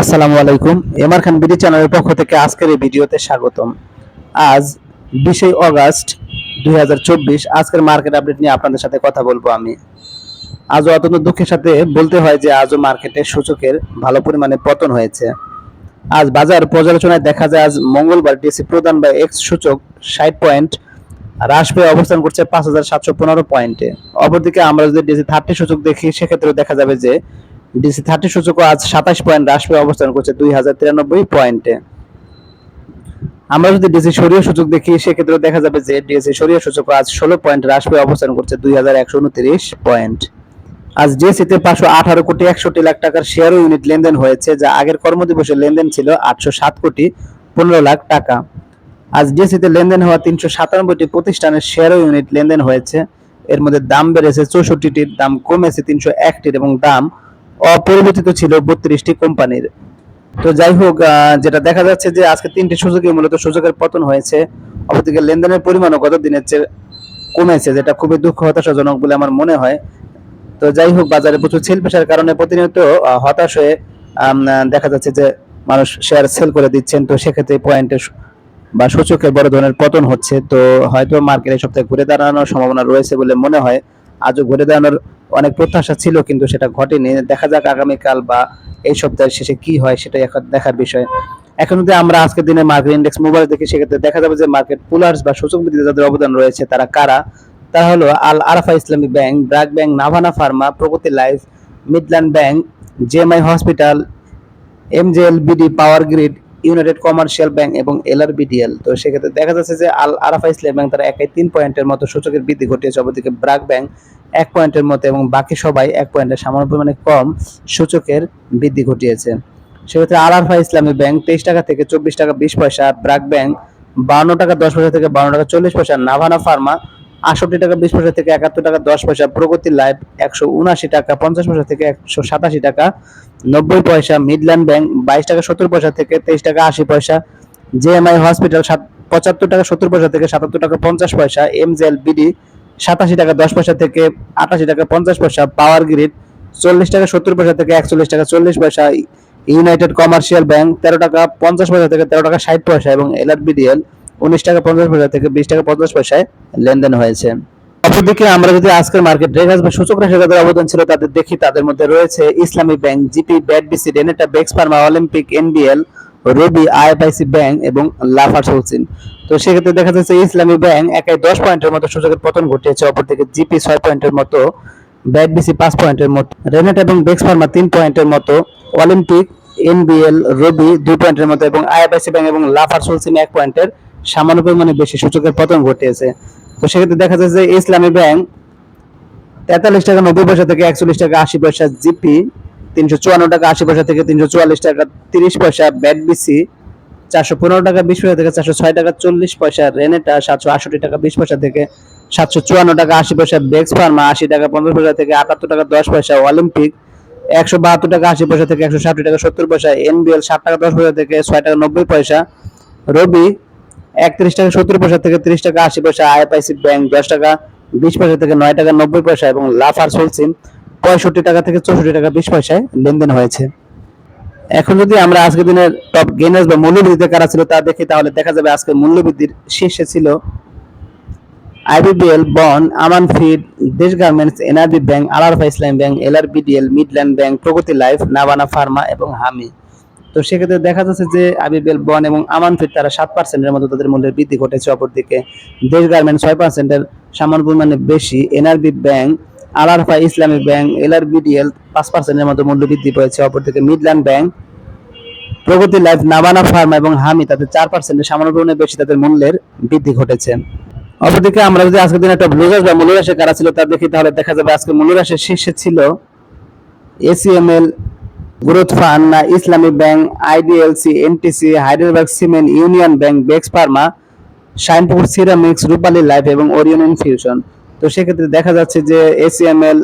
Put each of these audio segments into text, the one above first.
আসসালামু আলাইকুম। এমআর খান বিডি চ্যানেলের পক্ষ থেকে আজকের এই ভিডিওতে স্বাগতম। আজ বিশে অগাস্ট দুই আজকের মার্কেট আপডেট নিয়ে আপনাদের সাথে কথা বলব আমি। আজও অত্যন্ত দুঃখের সাথে বলতে হয় যে আজও মার্কেটে সূচকের ভালো পরিমাণে পতন হয়েছে। আজ বাজার পর্যালোচনায় দেখা যায়, আজ মঙ্গলবার ডিসি প্রদান বা এক্স সূচক ষাট পয়েন্ট হ্রাস পেয়ে অবস্থান করছে পাঁচ হাজার সাতশো পনেরো পয়েন্টে অপরদিকে আমরা যদি ডিসি থার্টি সূচক দেখি সেক্ষেত্রে দেখা যাবে যে ডিসি থার্টি সূচক আজ সাতাশ পয়েন্ট হ্রাস পেয়ে অবস্থান করছে দুই হাজার তিরানব্বই পয়েন্টে। আমরা যদি ডিসি সরিয়ে সূচক দেখি, সেক্ষেত্রে দেখা যাবে যে ডিএসসি সরিয়ে সূচক আজ ষোলো পয়েন্ট হ্রাস পেয়ে অবস্থান করছে দুই হাজার একশো উনত্রিশ পয়েন্ট। আজ ডিএসসিতে পাঁচশো আঠারো কোটি একষট্টি লাখ টাকার শেয়ার ইউনিট লেনদেন হয়েছে, যা আগের কর্মদিবসের লেনদেন ছিল আটশো সাত কোটি পনেরো লাখ টাকা। আজ ডিএসসিতে লেনদেন হওয়া তিনশো সাতানব্বইটি প্রতিষ্ঠানের শেয়ার ইউনিট লেনদেন হয়েছে। এর মধ্যে দাম বেড়েছে চৌষট্টিটির, দাম কমেছে তিনশো একটির এবং দাম অপরিবর্তিত ছিল বত্রিশটি কোম্পানির। তো যাই হোক যেটা দেখা যাচ্ছে যে আজকে তিনটি সূচকে মূলত সূচকের পতন হয়েছে। অপরদিকে লেনদেনের পরিমাণও গত দিনের চেয়ে কমেছে, যেটা খুবই দুঃখ, হতাশাজনক বলে আমার মনে হয়। তো যাই হোক, বাজারে প্রচুর সেল পেশার কারণে প্রতিনিয়ত হতাশ হয়ে দেখা যাচ্ছে যে মানুষ শেয়ার সেল করে দিচ্ছেন। তো সেক্ষেত্রে পয়েন্টে বা সূচকের বড় ধরনের পতন হচ্ছে। তো হয়তো মার্কেট এই সপ্তাহে ঘুরে দাঁড়ানোর সম্ভাবনা রয়েছে বলে মনে হয়। আজও ঘুরে দাঁড়ানোর অনেক প্রত্যাশা ছিল, কিন্তু সেটা ঘটেনি। দেখা যাক আগামীকাল বা এই সপ্তাহের শেষে কি হয় সেটাই এখন দেখার বিষয়। এখন যদি আমরা আজকের দিনে মার্কেট ইন্ডেক্স মোবাইল দেখি, সেক্ষেত্রে দেখা যাবে যে মার্কেট পুলার্স বা সূচক বৃদ্ধিতে যাদের অবদান রয়েছে, তারা কারা? তা হলো Al Arafah Islami bank, BRAC bank, Navana pharma, Pragati life, Midland bank, JMI hospital M J L MJLBD, power grid united commercial bank এবং এলআরবিডিএল তো সেক্ষেত্রে দেখা যাচ্ছে যে আল আরাফা ইসলাম ব্যাংক তারা একাই তিন পয়েন্টের মতো সূচকের বৃদ্ধি ঘটিয়েছে অবদিকে ব্রাক ব্যাংক এক পয়েন্টের মতো এবং বাকি সবাই এক পয়েন্টের সামান্য পরিমাণে কম সূচকের বৃদ্ধি ঘটিয়েছে। সেক্ষেত্রে আল আরাফা ইসলামী ব্যাংক তেইশ টাকা থেকে চব্বিশ টাকা বিশ পয়সা, ব্রাক ব্যাংক বান্ন টাকা দশ পয়সা থেকে বান্ন টাকা চল্লিশ পয়সা, নাভানা ফার্মা আটষট্টি টাকা, বিশ পয়সা থেকে একাত্তর টাকা, দশ পয়সা, প্রগতি লাইফ একশো উনআশি টাকা, পঞ্চাশ পয়সা থেকে একশো সাতাশি টাকা, নব্বই পয়সা, মিডল্যান্ড ব্যাংক, বাইশ টাকা, সত্তর পয়সা থেকে তেইশ টাকা, আশি পয়সা, জেএমআই হসপিটাল, সাত, পঁচাত্তর টাকা, সত্তর পয়সা থেকে সাতাত্তর টাকা, পঞ্চাশ পয়সা এমজেল বিডি, সাতাশি টাকা, দশ পয়সা থেকে আটাশি টাকা, পঞ্চাশ পয়সা, পাওয়ার গ্রিড, চল্লিশ টাকা, সত্তর পয়সা থেকে একচল্লিশ টাকা, চল্লিশ পয়সা, ইউনাইটেড কমার্শিয়াল ব্যাংক, তেরো টাকা, পঞ্চাশ পয়সা থেকে তেরো টাকা, ষাট পয়সা এবং এলআরবিডিএল উনিশ টাকা পঞ্চাশ পয়সা থেকে বিশ টাকা পঞ্চাশ পয়সায় লেনদেন হয়েছে। অপরদিকে আমরা যদি আজকের মার্কেট রেগাস বা সূচক রাশি যাদের অবদান ছিল তাদের দেখি, তাদের মধ্যে রয়েছে Islami bank, GP, BATBC ডেনেটা বেক্স pharma Olympic, NBL, Robi, IFIC bank এবং লাফার সোলসিন তো সেক্ষেত্রে দেখা যাচ্ছে ইসলামী ব্যাংক একাই দশ পয়েন্টের মতো সূচকের পতন ঘটিয়েছে, অপরদিকে জিপি ছয় পয়েন্টের মতো ব্যাট বিসি পাঁচ পয়েন্টের মতো, রেনেট এবং বেক্স ফার্মা তিন পয়েন্টের মতো, অলিম্পিক, এনবিএল, রবি দুই পয়েন্টের মতো এবং আইএফআইসি ব্যাংক এবং লাফার সোলসিন এক পয়েন্টের সামান্য পরিমাণে বেশি সূচকের পতন ঘটিয়েছে। তো সেক্ষেত্রে দেখা যাচ্ছে যে ইসলামী ব্যাংক তেতাল্লিশ টাকা নব্বই পয়সা থেকে একচল্লিশ টাকা আশি পয়সা জিপি, তিনশো চুয়ান্ন টাকা আশি পয়সা থেকে তিনশো চুয়াল্লিশ টাকা তিরিশ পয়সা ব্যাট বিসি, চারশো পনেরো টাকা বিশ পয়সা থেকে চারশো ছয় টাকা চল্লিশ পয়সা রেনেটা, সাতশো আষট্টি টাকা বিশ পয়সা থেকে সাতশো চুয়ান্ন টাকা আশি পয়সা বেক্স ফার্মা, আশি টাকা পঞ্চাশ পয়সা থেকে আটাত্তর টাকা দশ পয়সা অলিম্পিক, একশো বাহাত্তর টাকা আশি পয়সা থেকে একশো ষাট টাকা সত্তর পয়সা এনবিএল, ষাট টাকা দশ পয়সা থেকে ছয় টাকা নব্বই পয়সা। রবি একত্রিশ টাকা, সত্তর পয়সা থেকে ত্রিশ টাকা, আশি পয়সা, আইএফআইসি ব্যাংক দশ টাকা, বিশ পয়সা থেকে নয় টাকা, নব্বই পয়সা এবং লাফার সোলসিম পঁয়ষট্টি টাকা থেকে চৌষট্টি টাকা, বিশ পয়সায় লেনদেন হয়েছে। এখন যদি আমরা আজকের দিনের টপ গেনার্স বা মূল্যবৃদ্ধিতে কারা ছিল তা দেখি, তাহলে দেখা যাবে আজকে মূল্যবৃদ্ধির শীর্ষে ছিল IBBL bond, Aman feed, Desh garments, NRB bank Al Arafah Islami bank LRBDL Midland bank, Pragati life, নাবানা ফার্মা এবং হামি। তো সেক্ষেত্রে দেখা যাচ্ছে যে আবিবিএল বন এবং আমান ফিড তারা সাত পার্সেন্টের মতো তাদের মূল্যের বৃদ্ধি ঘটেছে অপরদিকে। দেশ গার্মেন্টস ছয় পার্সেন্টের সামান্য পরিমাণে বেশি। এনআরবি ব্যাংক আলারফা ইসলামী ব্যাংক এলআরবিডিএল পাঁচ পার্সেন্টের মতো মূল্য বৃদ্ধি পেয়েছে অপরদিকে। মিডল্যান্ড ব্যাংক, প্রগতি লাইফ, নাবানা ফার্মা এবং হামি তাদের চার পার্সেন্টের সামান্য পরিমাণে বেশি তাদের মূল্যের বৃদ্ধি ঘটেছে। অপরদিকে আমরা যদি আজকের দিনে একটা ব্লুজার্স বা মূল্যরাশি কারা ছিল তা দেখি, তাহলে দেখা যাবে আজকে মূল্যরাশির শীর্ষে ছিল এসিএমএল গ্রোথ ফান্ড না Islami bank IDLC NTC Heidelberg cement union bank, Bex pharma, Shinepukur ceramics, Rupali life এবং ওরিয়ন ইনফিউশন। তো সেক্ষেত্রে দেখা যাচ্ছে যে এসিএমএল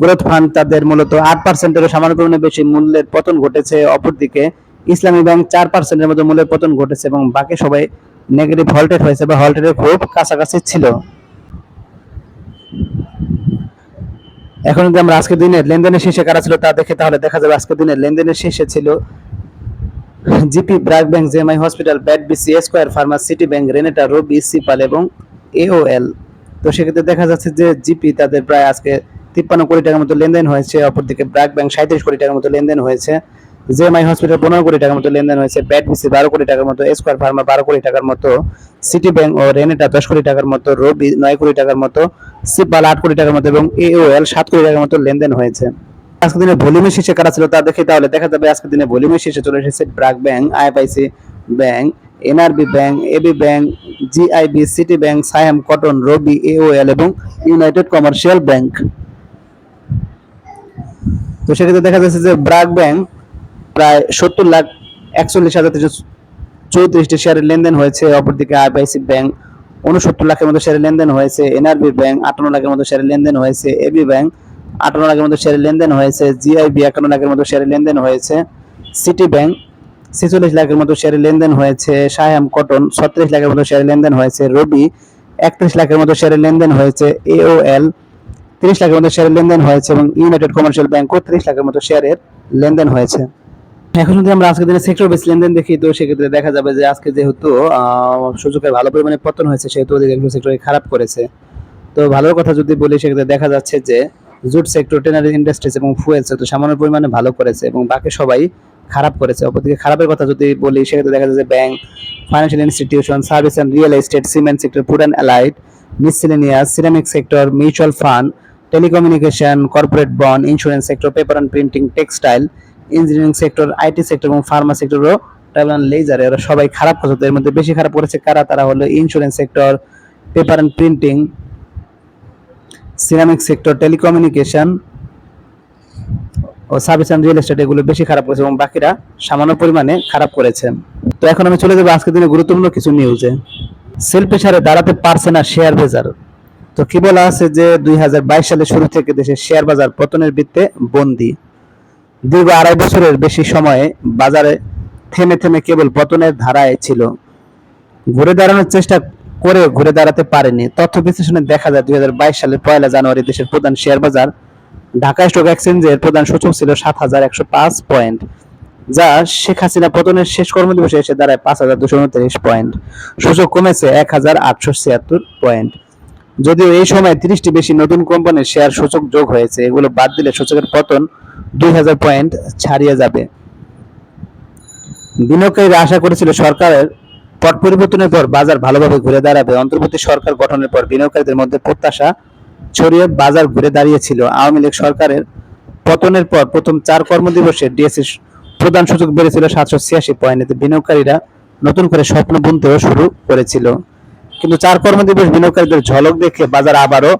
গ্রোথ ফান্ড তাদের মূলত আট পার্সেন্টেরও সামান্য পরিমাণে বেশি মূল্যের পতন ঘটেছে। অপরদিকে ইসলামী ব্যাংক চার পার্সেন্টের মতো মূল্যের পতন ঘটেছে এবং বাকি সবাই নেগেটিভ হল্টেড হয়েছে বা হল্টেডের খুব কাছাকাছি ছিল। এখন যদি আমরা আজকের দিনের লেনদেনের শেষে কারা ছিল তা দেখে তাহলে দেখা যাবে আজকের দিনের লেনদেনের শেষে ছিল GP BRAC bank, JMI hospital, BAT BC, square pharma, city bank, Renata, Robi, সিপাল এবং এওএল তো সেক্ষেত্রে দেখা যাচ্ছে যে জিপি তাদের প্রায় আজকে তিপ্পান্ন কোটি টাকার মতো লেনদেন হয়েছে, অপরদিকে ব্র্যাক ব্যাংক সাঁত্রিশ কোটি টাকার মতো লেনদেন হয়েছে। জেএমআই হসপিটাল পনেরো কোটি টাকার মতো লেনদেন হয়েছে ব্যাট বিসি বারো কোটি টাকার মতো স্কোয়ার ফার্মা বারো কোটি টাকার মতো সিটি ব্যাংক ও রেনেটা দশ কোটি টাকার মতো রবি নয় কোটি টাকার মতো সিপাল আট কোটি টাকার মতো এবং এওএল সাত কোটি টাকার মতো লেনদেন হয়েছে। আজকের দিনে ভলিউমের শীর্ষে কারা ছিল তা দেখে তাহলে দেখা যাবে আজকের দিনে ভলিউমের শীর্ষে চলে এসেছে BRAC bank IFIC bank NRB bank AB bank GIB City bank Saiham cotton Robi AOL এবং ইউনাইটেড কমার্শিয়াল ব্যাংক তো সেক্ষেত্রে দেখা যাচ্ছে যে ব্রাক ব্যাংক প্রায় সত্তর লাখ একচল্লিশ হাজার তিনশো চৌত্রিশটি শেয়ারের লেনদেন হয়েছে অপরদিকে আইপিআইসি ব্যাংক উনসত্তর লাখের মতো শেয়ারের লেনদেন হয়েছে এনআরবি ব্যাংক আটান্ন লাখের মতো শেয়ারের লেনদেন হয়েছে এবি ব্যাংক আটান্ন লাখের মতো শেয়ারের লেনদেন হয়েছে জিআইবি একান্ন লাখের মতো শেয়ারের লেনদেন হয়েছে সিটি ব্যাংক ছেচল্লিশ লাখের মতো শেয়ারের লেনদেন হয়েছে সায়াম কটন ছত্রিশ লাখের মতো শেয়ারের লেনদেন হয়েছে রবি একত্রিশ লাখের মতো শেয়ারের লেনদেন হয়েছে এওএল তিরিশ লাখের মতো শেয়ারের লেনদেন হয়েছে এবং ইউনাইটেড কমার্শিয়াল ব্যাংকও তিরিশ লাখের মতো শেয়ারের লেনদেন হয়েছে এখন যদি আমরা আজকের দিনে সেক্টর বেস লেনদেন দেখি, তো সেক্ষেত্রে দেখা যাবে যে আজকে যেহেতু সূচকের ভালো পরিমাণে পতন হয়েছে, সেহেতু অধিকাংশ সেক্টরে খারাপ করেছে। তো ভালোর কথা যদি বলি, সেক্ষেত্রে দেখা যাচ্ছে যে জুট সেক্টর টেনারি ইন্ডাস্ট্রিজ এবং ফুয়েল সেক্টর সামান্য পরিমাণে ভালো করেছে এবং বাকি সবাই খারাপ করেছে। অপরদিকে খারাপের কথা যদি বলি, সেক্ষেত্রে দেখা যাচ্ছে bank financial institution service and real estate cement sector food and allied miscellaneous ceramic sector mutual fund telecommunication corporate bond insurance sector paper and printing textile engineering sector IT sector এবং ফার্মা সেক্টরও travel leisure এরা সবাই খারাপ করেছে এর মধ্যে বেশি খারাপ করেছে কারা? তারা হলো insurance sector paper and printing ceramic sector telecommunication O service and real estate এগুলো বেশি খারাপ করেছে এবং বাকিরা সামান্য পরিমাণে খারাপ করেছে। তো এখন আমি চলে যাব আজকের দিনে গুরুত্বপূর্ণ কিছু নিউজে সেল প্রেসারে দাঁড়াতে পারছে না শেয়ার বাজার। তো কি বলা আছে যে দুই সালের শুরু থেকে দেশের শেয়ার বাজার পতনের বৃত্তে বন্দী। দীর্ঘ আড়াই বছরের বেশি সময়ে বাজারে থেমে থেমে কেবল পতনের ধারায় ছিল। ঘুরে দাঁড়ানোর চেষ্টা করে ঘুরে দাঁড়াতে পারেনি। তথ্য বিশ্লেষণে দেখা যায় দুই হাজার বাইশ সালের পয়লা জানুয়ারি দেশের প্রধান শেয়ার বাজার ঢাকা স্টক এক্সচেঞ্জের প্রধান সূচক ছিল সাত হাজার একশো পাঁচ পয়েন্ট, যা শেখ হাসিনা পতনের শেষ কর্মদিবসে এসে দাঁড়ায় পাঁচ হাজার দুশো উনত্রিশ পয়েন্ট। সূচক কমেছে এক হাজার আটশো ছিয়াত্তর পয়েন্ট। যদিও এই সময় তিরিশটি বেশি নতুন কোম্পানির শেয়ার সূচক যোগ হয়েছে, এগুলো বাদ দিলে সূচকের পতন দুই হাজার পয়েন্ট ছাড়িয়ে যাবে। বিনিয়োগকারীরা আশা করেছিল সরকারের পট পরিবর্তনের পর বাজার ভালোভাবে ঘুরে দাঁড়াবে। অন্তর্বর্তী সরকার গঠনের পর বিনিয়োগকারীদের মধ্যে প্রত্যাশা ছড়িয়ে বাজার ঘুরে দাঁড়িয়েছিল। আওয়ামী লীগ সরকারের পতনের পর প্রথম চার কর্মদিবসে ডিএসসি প্রধান সূচক বেড়েছিল সাতশো ছিয়াশি পয়েন্ট। বিনিয়োগকারীরা নতুন করে স্বপ্ন বুনতেও শুরু করেছিল। কিন্তু চার কর্মদিবস বিনিয়োগকারীদের ঝলক দেখে বাজার আবারও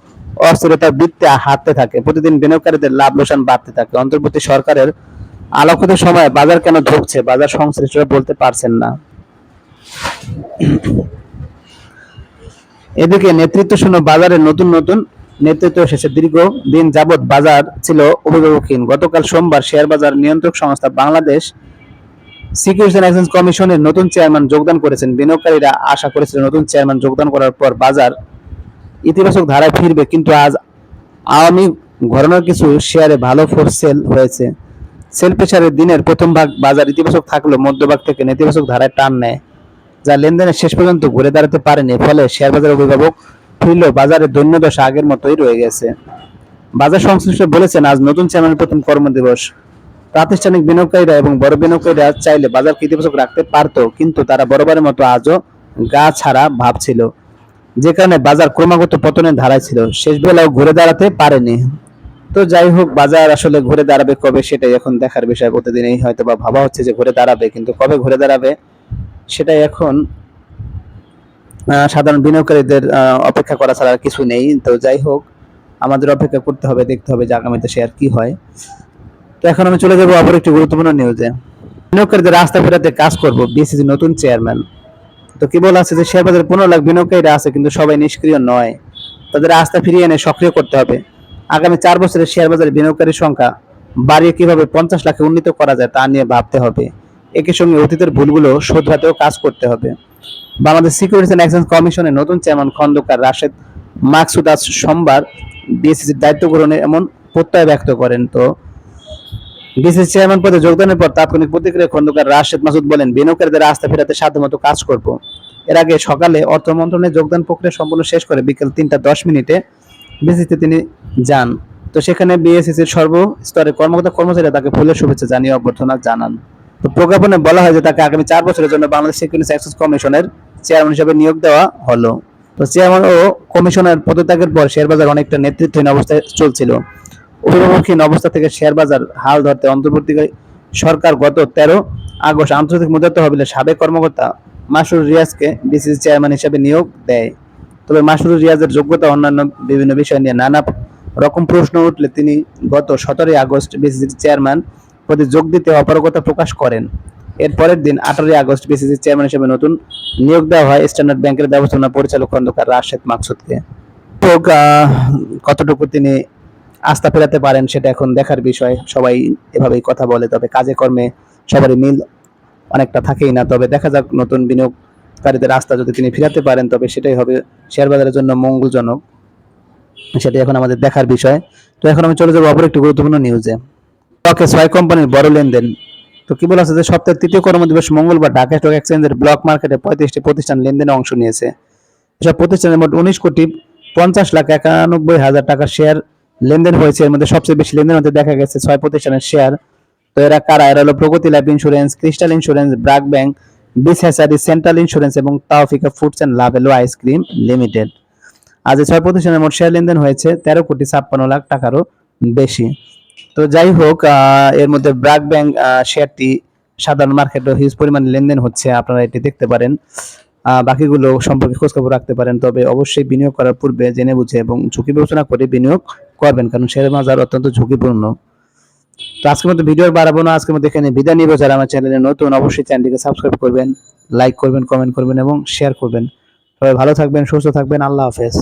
অস্থিরতার বৃত্তে হাঁটতে থাকে। প্রতিদিন বিনিয়োগকারীদের লাভ লোকসান বাড়তে থাকে। অন্তর্বর্তী সরকারের আলোকিত সময় বাজার কেন ঢুকছে? বাজার সংশ্লিষ্টরা বলতে পারছেন না। এদিকে নেতৃত্ব শূন্য বাজারে নতুন নতুন নেতৃত্ব এসেছে। দীর্ঘ দিন যাবৎ বাজার ছিল অভিভাবকহীন গতকাল সোমবার শেয়ার বাজার নিয়ন্ত্রক সংস্থা বাংলাদেশ সিকিউরিটিজ অ্যান্ড এক্সচেঞ্জ কমিশনের নতুন চেয়ারম্যান যোগদান করেছেন। বিনিয়োগকারীরা আশা করেছিল নতুন চেয়ারম্যান যোগদান করার পর বাজার ইতিবাচক ধারায় ফিরবে, কিন্তু আজ আওয়ামী ঘরানার কিছু শেয়ারে ভালো ফোর সেল হয়েছে। সেল প্রেসারের দিনের প্রথম ভাগ বাজার ইতিবাচক থাকলেও মধ্যভাগ থেকে নেতিবাচক ধারায় টান নেয়, যা লেনদেনের শেষ পর্যন্ত ঘুরে দাঁড়াতে পারেনি, ফলে শেয়ার বাজারের অভিভাবক ফিরলেও বাজারের দৈন্যদশা আগের মতোই রয়ে গেছে। বাজার সংশ্লিষ্ট বলেছেন, আজ নতুন চেয়ারম্যানের প্রথম কর্মদিবস। প্রাতিষ্ঠানিক বিনিয়োগকারীরা এবং বড় বিনিয়োগকারীরা চাইলে বাজারকে ইতিবাচক রাখতে পারতো, কিন্তু তারা বরাবরের মতো আজও গা ছাড়া ভাবছিল। যে কারণে বাজার ক্রমাগত পতনের ধারায় ছিল শেষ বেলাও ঘুরে দাঁড়াতে পারেনি। তো যাই হোক, বাজার আসলে ঘুরে দাঁড়াবে কবে সেটাই এখন দেখার বিষয়। প্রতিদিনই হয়তো বা ভাবা হচ্ছে যে ঘুরে দাঁড়াবে, কিন্তু কবে ঘুরে দাঁড়াবে সেটাই এখন সাধারণ বিনিয়োগকারীদের অপেক্ষা করা ছাড়া কিছু নেই। তো যাই হোক, আমাদের অপেক্ষা করতে হবে, দেখতে হবে যে আগামীতে শেয়ার কি হয়। তো এখন আমি চলে যাব আবার একটি গুরুত্বপূর্ণ নিউজে বিনিয়োগকারীদের রাস্তা ফেরাতে কাজ করব বিসিসি নতুন চেয়ারম্যান তো কি বলা আছে যে শেয়ার বাজারে পনেরো লাখ বিনিয়োগকারীরা আছে, কিন্তু সবাই নিষ্ক্রিয় নয়। তাদের আস্থা ফিরিয়ে এনে সক্রিয় করতে হবে। আগামী চার বছরের শেয়ার বাজারে বিনিয়োগকারীর সংখ্যা বাড়িয়ে কীভাবে পঞ্চাশ লাখে উন্নীত করা যায় তা নিয়ে ভাবতে হবে। একই সঙ্গে অতীতের ভুলগুলো শোধরাতেও কাজ করতে হবে। বাংলাদেশ সিকিউরিটিজ অ্যান্ড এক্সচেঞ্জ কমিশনের নতুন চেয়ারম্যান খন্দকার রাশেদ মাকসুদ আজ সোমবার বিএসসিসির দায়িত্ব গ্রহণে এমন প্রত্যয় ব্যক্ত করেন। তো বিসিসি চেয়ারম্যান পদে যোগদানের পর তাৎক্ষণিক প্রতিক্রিয়া খন্দকার রাশেদ মাসুদ বলেন, বিনিয়োগকারীদের আস্থা ফেরাতে সাধ্যমতো কাজ করব। এর আগে সকালে অর্থ মন্ত্রণালয়ে যোগদান প্রক্রিয়া সম্পূর্ণ শেষ করে বিকেল তিনটা দশ মিনিটে বিসিসিতে তিনি যান। তো সেখানে বিএসসিসির সর্বস্তরের কর্মকর্তা কর্মচারীরা তাকে ফুলের শুভেচ্ছা জানিয়ে অভ্যর্থনা জানান। তো প্রজ্ঞাপনে বলা হয় যে তাকে আগামী চার বছরের জন্য বাংলাদেশ সিকিউরিটি অ্যাক্সেস কমিশনের চেয়ারম্যান হিসেবে নিয়োগ দেওয়া হলো। তো চেয়ারম্যান ও কমিশনার পদত্যাগের পর শেয়ার বাজার অনেকটা নেতৃত্বহীন অবস্থায় চলছিল। অভিভাবকহীন অবস্থা থেকে শেয়ার বাজার হাল ধরতে অন্তর্বর্তীকালী সরকার গত তেরো আগস্ট আন্তর্জাতিক মুদ্রা তহবিলের সাবেক কর্মকর্তা মাসুর রিয়াজকে বিসিসি চেয়ারম্যান হিসেবে নিয়োগ দেয়। তবে মাসুর রিয়াজের যোগ্যতা অন্যান্য বিভিন্ন বিষয় নিয়ে নানা রকম প্রশ্ন উঠলে তিনি গত সতেরোই আগস্ট বিসিসির চেয়ারম্যান পদে যোগ দিতে অপারগতা প্রকাশ করেন। এর পরের দিন আঠারোই আগস্ট বিসিসি চেয়ারম্যান হিসেবে নতুন নিয়োগ দেওয়া হয় স্ট্যান্ডার্ড ব্যাংকের ব্যবস্থাপনা পরিচালক খন্দকার রাশেদ মাকসুদকে। কতটুকু তিনি আস্থা ফেরাতে পারেন, সেটা এখন দেখার বিষয়। সবাই এভাবেই কথা বলে, তবে কাজে কর্মে সবারই মিল অনেকটা থাকেই না। তবে দেখা যাক নতুন বিনিয়োগকারীদের আস্থা যদি তিনি ফিরাতে পারেন, তবে সেটাই হবে শেয়ার বাজারের জন্য মঙ্গলজনক। সেটাই এখন আমাদের দেখার বিষয়। তো এখন আমি চলে যাব অপর একটি গুরুত্বপূর্ণ নিউজে স্টকে ছয় কোম্পানির বড় লেনদেন। তো কি বলা আছে যে সপ্তাহের তৃতীয় কর্মদিবস মঙ্গলবার ঢাকা স্টক এক্সচেঞ্জের ব্লক মার্কেটে পঁয়ত্রিশটি প্রতিষ্ঠান লেনদেনে অংশ নিয়েছে। এসব প্রতিষ্ঠানের মোট উনিশ কোটি পঞ্চাশ লাখ একানব্বই হাজার টাকার শেয়ার লেনদেন হয়েছে, এর মধ্যে সবচেয়ে বেশি লেনদেন হতে দেখা গেছে ছয় প্রতিষ্ঠানের শেয়ার তো এরা কারা? এরা হলো Pragati Life Insurance Crystal Insurance BRAC Bank বিস হ্যাসারি সেন্ট্রাল ইন্স্যুরেন্স এবং Tawfika Foods and Lovello ice cream Limited আজ ছয় প্রতিষ্ঠানের মোট শেয়ার লেনদেন হয়েছে তেরো কোটি ছাপ্পান্ন লাখ টাকারও বেশি। তো যাই হোক এর মধ্যে ব্রাক ব্যাংক শেয়ারটি সাধারণ মার্কেটে হিউজ পরিমাণে লেনদেন হচ্ছে, আপনারা এটি দেখতে পারেন। বাকিগুলো সম্পর্কে খোঁজখবর রাখতে পারেন। তবে অবশ্যই বিনিয়োগ করার পূর্বে জেনে বুঝে এবং ঝুঁকি বিবেচনা করে বিনিয়োগ করবেন, কারণ শেয়ার বাজার অত্যন্ত ঝুঁকিপূর্ণ। তো আজকের মতো ভিডিও বাড়াবো না, আজকের মতো এখানে বিদায় নিব। যারা আমার চ্যানেলে নতুন, অবশ্যই চ্যানেলটিকে সাবস্ক্রাইব করবেন, লাইক করবেন, কমেন্ট করবেন এবং শেয়ার করবেন। সবাই ভালো থাকবেন, সুস্থ থাকবেন, আল্লাহ হাফেজ।